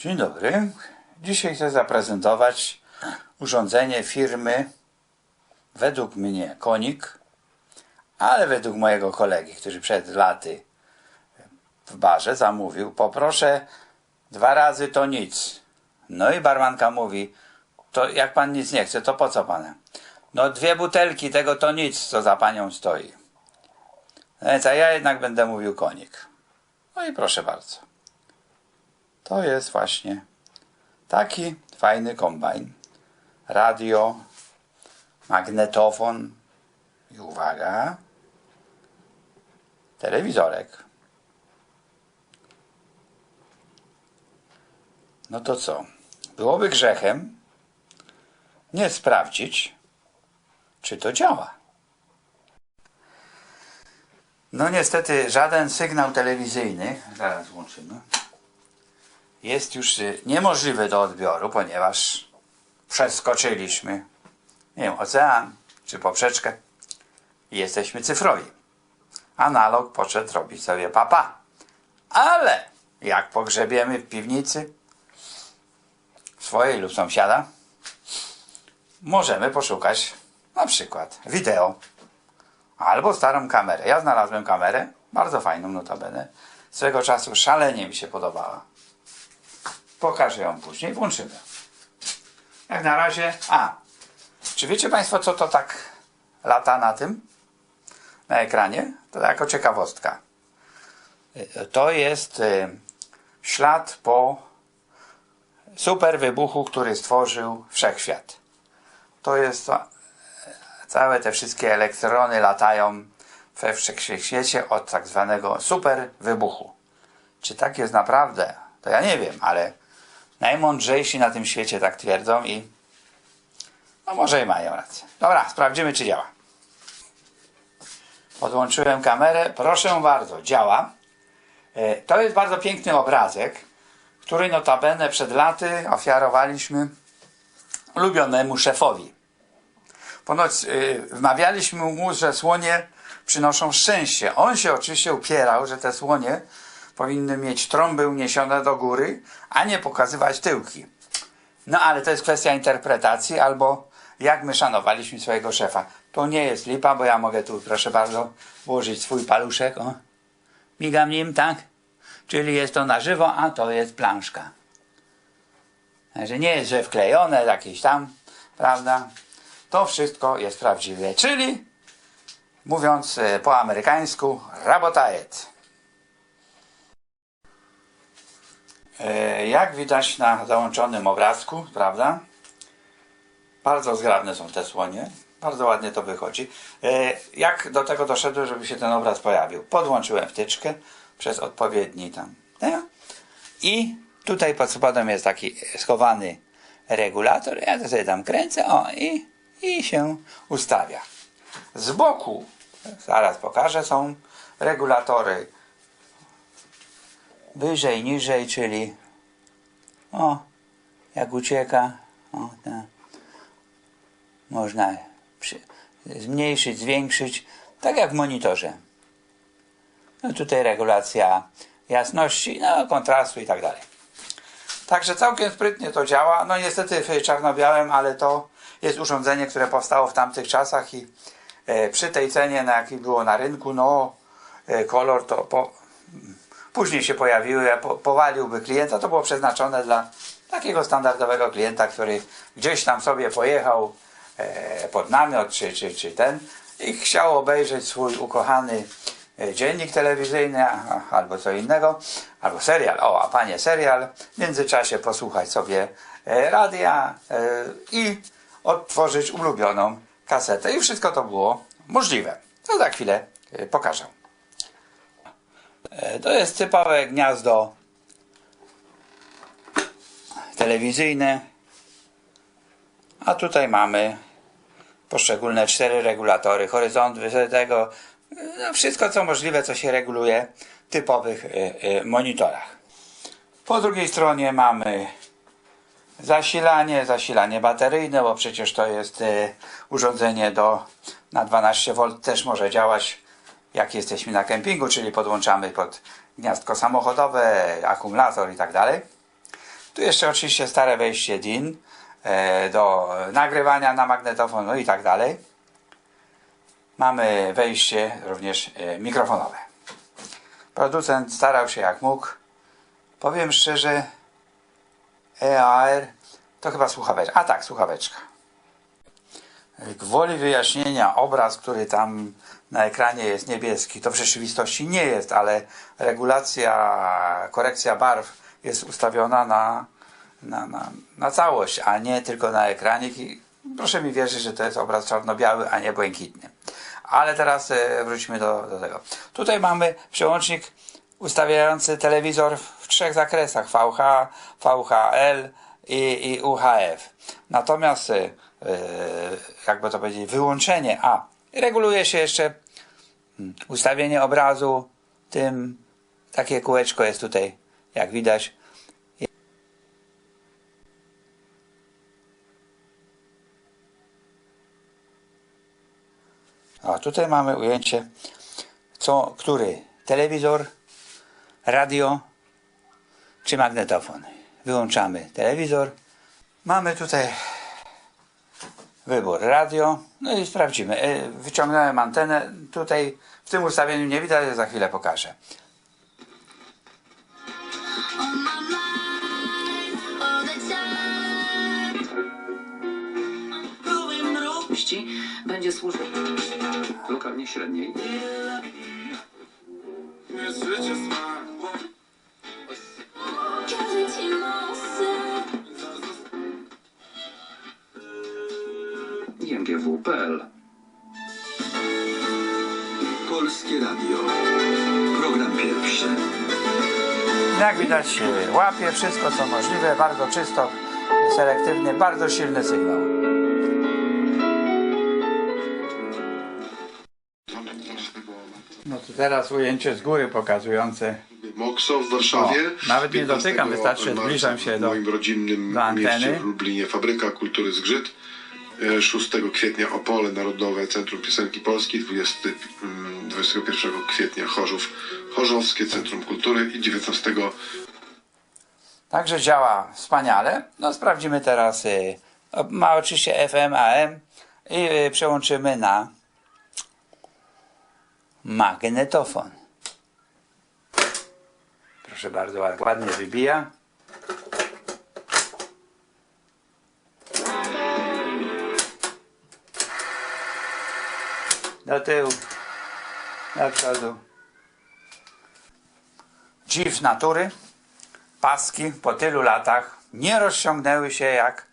Dzień dobry. Dzisiaj chcę zaprezentować urządzenie firmy według mnie Konik, ale według mojego kolegi, który przed laty w barze zamówił, poproszę dwa razy to nic. No i barmanka mówi, to jak pan nic nie chce, to po co pan? No dwie butelki tego to nic, co za panią stoi. No więc a ja jednak będę mówił konik. No i proszę bardzo. To jest właśnie taki fajny kombajn. Radio, magnetofon i uwaga, telewizorek. No to co? Byłoby grzechem nie sprawdzić, czy to działa. No niestety żaden sygnał telewizyjny, zaraz włączymy, jest już y, niemożliwy do odbioru, ponieważ przeskoczyliśmy, nie wiem, ocean czy poprzeczkę i jesteśmy cyfrowi. Analog poszedł robić sobie papa. Ale jak pogrzebiemy w piwnicy swojej lub sąsiada, możemy poszukać na przykład wideo albo starą kamerę. Ja znalazłem kamerę, bardzo fajną notabene. Swego czasu szalenie mi się podobała. Pokażę ją później, włączymy. Jak na razie, a, czy wiecie Państwo, co to tak lata na tym, na ekranie? To jako ciekawostka. To jest y, ślad po super wybuchu, który stworzył wszechświat. To jest to, całe te wszystkie elektrony latają we wszechświecie od tak zwanego super wybuchu. Czy tak jest naprawdę? To ja nie wiem, ale najmądrzejsi na tym świecie tak twierdzą i no może i mają rację. Dobra, sprawdzimy czy działa. Podłączyłem kamerę. Proszę bardzo, działa. E, To jest bardzo piękny obrazek, który notabene przed laty ofiarowaliśmy ulubionemu szefowi. Ponoć yy, wmawialiśmy mu, że słonie przynoszą szczęście. On się oczywiście upierał, że te słonie powinny mieć trąby uniesione do góry, a nie pokazywać tyłki. No ale to jest kwestia interpretacji, albo jak my szanowaliśmy swojego szefa. To nie jest lipa, bo ja mogę tu, proszę bardzo, włożyć swój paluszek. O. Migam nim, tak? Czyli jest to na żywo, a to jest planszka. Także nie jest, że wklejone jakieś tam, prawda? To wszystko jest prawdziwe. Czyli, mówiąc e, po amerykańsku, rabotajet. E, Jak widać na załączonym obrazku, prawda? Bardzo zgrabne są te słonie. Bardzo ładnie to wychodzi. E, Jak do tego doszedłem, żeby się ten obraz pojawił? Podłączyłem wtyczkę przez odpowiedni tam. I tutaj pod spodem jest taki schowany regulator. Ja to sobie tam kręcę, o i, i się ustawia. Z boku, zaraz pokażę, są regulatory wyżej, niżej, czyli o, jak ucieka, o, tak. Można przy, zmniejszyć, zwiększyć, tak jak w monitorze. No tutaj regulacja jasności, no kontrastu i tak dalej. Także całkiem sprytnie to działa. No niestety w czarno-białym, ale to jest urządzenie, które powstało w tamtych czasach i e, przy tej cenie, na jakiej było na rynku, no e, kolor to po, później się pojawiły, po, powaliłby klienta. To było przeznaczone dla takiego standardowego klienta, który gdzieś tam sobie pojechał e, pod namiot czy, czy, czy ten i chciał obejrzeć swój ukochany e, dziennik telewizyjny albo co innego, albo serial, o, a panie serial, w międzyczasie posłuchać sobie e, radia e, i odtworzyć ulubioną kasetę i wszystko to było możliwe. To za chwilę pokażę. E, To jest typowe gniazdo telewizyjne, a tutaj mamy poszczególne cztery regulatory, horyzont tego, no wszystko co możliwe, co się reguluje w typowych y, y, monitorach. Po drugiej stronie mamy zasilanie, zasilanie bateryjne, bo przecież to jest urządzenie do na 12V też może działać jak jesteśmy na kempingu, czyli podłączamy pod gniazdko samochodowe, akumulator i tak dalej. Tu jeszcze oczywiście stare wejście DIN e, do nagrywania na magnetofon, no i tak dalej. Mamy wejście również e, mikrofonowe. Producent starał się jak mógł. Powiem szczerze, EAR to chyba słuchaweczka. A tak, słuchaweczka. Gwoli wyjaśnienia, obraz, który tam na ekranie jest niebieski, to w rzeczywistości nie jest, ale regulacja, korekcja barw jest ustawiona na, na, na, na całość, a nie tylko na ekranik. I proszę mi wierzyć, że to jest obraz czarno-biały, a nie błękitny. Ale teraz e, wróćmy do, do tego. Tutaj mamy przełącznik ustawiający telewizor w trzech zakresach VH, VHL i, i UHF. Natomiast e, jakby to powiedzieć, wyłączenie, a reguluje się jeszcze mm, ustawienie obrazu, tym takie kółeczko jest tutaj, jak widać. O, tutaj mamy ujęcie, co, który telewizor, radio czy magnetofon. Wyłączamy telewizor. Mamy tutaj wybór radio. No i sprawdzimy. E, Wyciągnąłem antenę. Tutaj w tym ustawieniu nie widać, ale za chwilę pokażę. Będzie służył. lokalnie średniej. Każdy ci nosy. IMGW.pl Polskie Radio. Program pierwszy. Jak widać, łapie wszystko co możliwe, bardzo czysto, selektywny, bardzo silny sygnał. No to teraz ujęcie z góry pokazujące Mokso w Warszawie. O, nawet nie 15 dotykam, wystarczy zbliżam się w do- moim rodzinnym do anteny. mieście w Lublinie Fabryka Kultury Zgrzyt. E, 6 kwietnia Opole Narodowe Centrum Piosenki Polskiej, 20, mm, 21 kwietnia Chorzów Chorzowskie Centrum Kultury i 19 Także działa wspaniale. No sprawdzimy teraz. y, o, Ma oczywiście FM, AM i y, przełączymy na magnetofon. Proszę bardzo, ład- ładnie wybija. Do tyłu, do przodu. Dziw natury paski po tylu latach nie rozciągnęły się jak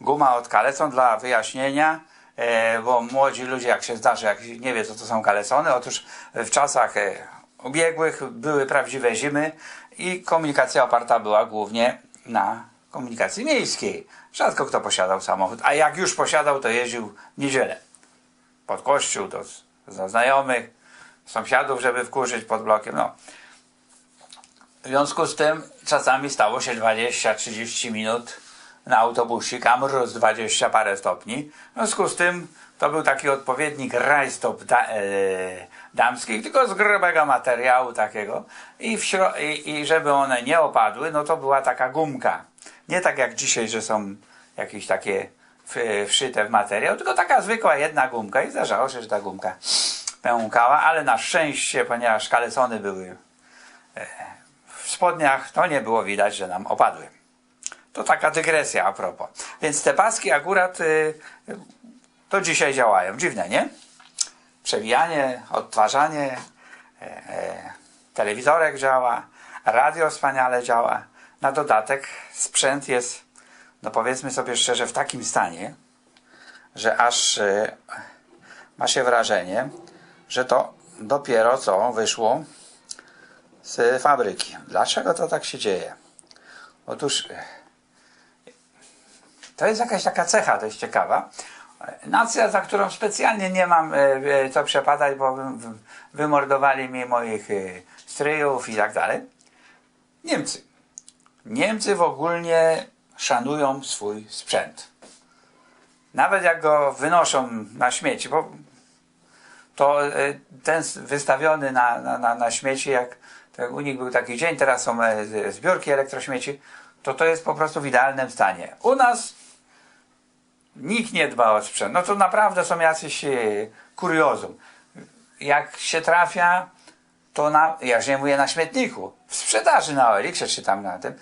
guma od kalecon dla wyjaśnienia, e, bo młodzi ludzie, jak się zdarzy, jak nie wie, co to są kalecony, otóż w czasach e, ubiegłych były prawdziwe zimy i komunikacja oparta była głównie na komunikacji miejskiej. Rzadko kto posiadał samochód, a jak już posiadał, to jeździł w niedzielę pod kościół, do, do znajomych, sąsiadów, żeby wkurzyć pod blokiem. No. W związku z tym czasami stało się 20-30 minut na autobusik, a mróz 20 parę stopni. W związku z tym to był taki odpowiednik rajstop da, e, damskich, tylko z grubego materiału takiego I, i, i żeby one nie opadły, no to była taka gumka. Nie tak jak dzisiaj, że są jakieś takie wszyte w materiał, tylko taka zwykła jedna gumka i zdarzało się, że ta gumka pękała, ale na szczęście, ponieważ kalecony były w spodniach to nie było widać, że nam opadły. To taka dygresja a propos. Więc te paski akurat y, to dzisiaj działają. Dziwne, nie? Przewijanie, odtwarzanie, e, e, telewizorek działa, radio wspaniale działa. Na dodatek sprzęt jest, no powiedzmy sobie szczerze, w takim stanie, że aż y, ma się wrażenie, że to dopiero co wyszło z fabryki. Dlaczego to tak się dzieje? Otóż e, to jest jakaś taka cecha dość ciekawa. Nacja, za którą specjalnie nie mam e, e, co przepadać, bo wy- wy- wymordowali mi moich e, stryjów i tak dalej. Niemcy. Niemcy w ogólnie szanują swój sprzęt. Nawet jak go wynoszą na śmieci, bo to e, ten wystawiony na, na, na, śmieci, jak to u nich był taki dzień, teraz są e, z- zbiórki elektrośmieci, to to jest po prostu w idealnym stanie. U nas nikt nie dba o sprzęt. No to naprawdę są jacyś e, kuriozum. Jak się trafia, to na, ja już nie mówię na śmietniku, w sprzedaży na Oeliksie czy tam na tym,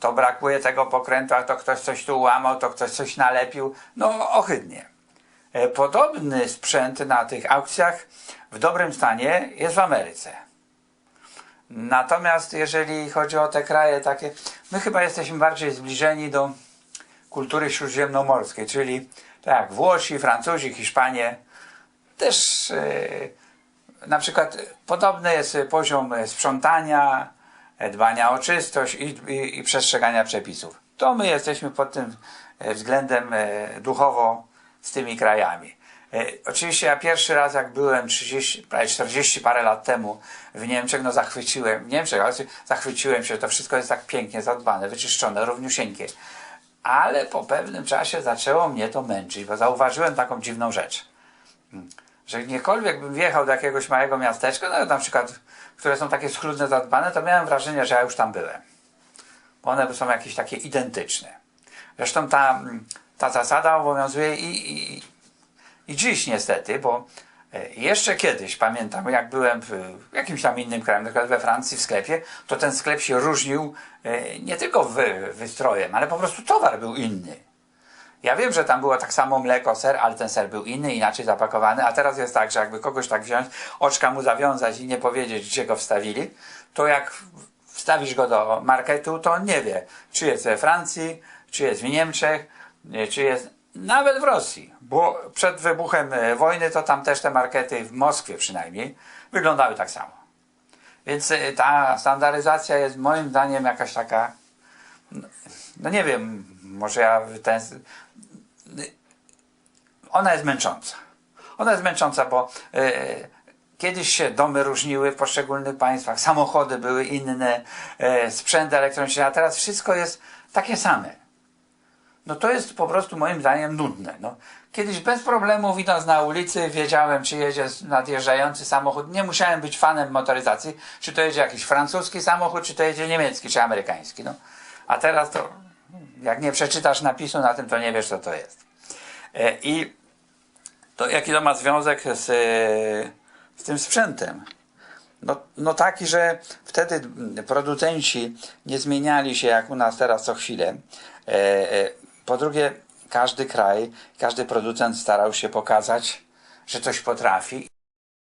to brakuje tego pokrętu, a to ktoś coś tu łamał, to ktoś coś nalepił, no ohydnie. E, Podobny sprzęt na tych aukcjach w dobrym stanie jest w Ameryce. Natomiast jeżeli chodzi o te kraje takie, my chyba jesteśmy bardziej zbliżeni do kultury śródziemnomorskiej, czyli tak Włosi, Francuzi, Hiszpanie, też e, na przykład podobny jest poziom sprzątania, dbania o czystość i, i, i przestrzegania przepisów. To my jesteśmy pod tym e, względem e, duchowo z tymi krajami. E, Oczywiście ja pierwszy raz jak byłem 30, prawie 40 parę lat temu w Niemczech, no zachwyciłem, w Niemczech, ale zachwyciłem się, to wszystko jest tak pięknie zadbane, wyczyszczone, równiusieńkie. Ale po pewnym czasie zaczęło mnie to męczyć, bo zauważyłem taką dziwną rzecz że gdziekolwiek bym wjechał do jakiegoś małego miasteczka, no na przykład, które są takie schludne, zadbane, to miałem wrażenie, że ja już tam byłem. Bo one są jakieś takie identyczne. Zresztą ta, ta zasada obowiązuje i, i, i dziś niestety, bo e, jeszcze kiedyś, pamiętam, jak byłem w jakimś tam innym kraju, na przykład we Francji w sklepie, to ten sklep się różnił e, nie tylko wy, wystrojem, ale po prostu towar był inny. Ja wiem, że tam było tak samo mleko, ser, ale ten ser był inny, inaczej zapakowany, a teraz jest tak, że jakby kogoś tak wziąć, oczka mu zawiązać i nie powiedzieć, gdzie go wstawili, to jak wstawisz go do marketu, to on nie wie, czy jest we Francji, czy jest w Niemczech, nie, czy jest nawet w Rosji. Bo przed wybuchem e, wojny to tam też te markety, w Moskwie przynajmniej, wyglądały tak samo. Więc e, ta standaryzacja jest moim zdaniem jakaś taka no nie wiem, może ja ten. Ona jest męcząca. Ona jest męcząca, bo e, kiedyś się domy różniły w poszczególnych państwach, samochody były inne, e, sprzęty elektroniczne, a teraz wszystko jest takie same. No to jest po prostu moim zdaniem nudne. No. Kiedyś bez problemu widząc na ulicy wiedziałem, czy jedzie nadjeżdżający samochód. Nie musiałem być fanem motoryzacji, czy to jedzie jakiś francuski samochód, czy to jedzie niemiecki, czy amerykański. No. A teraz to, jak nie przeczytasz napisu na tym, to nie wiesz, co to jest. E, I to jaki to ma związek z, e, z tym sprzętem? No, no taki, że wtedy producenci nie zmieniali się jak u nas teraz co chwilę. E, po drugie, każdy kraj, każdy producent starał się pokazać, że coś potrafi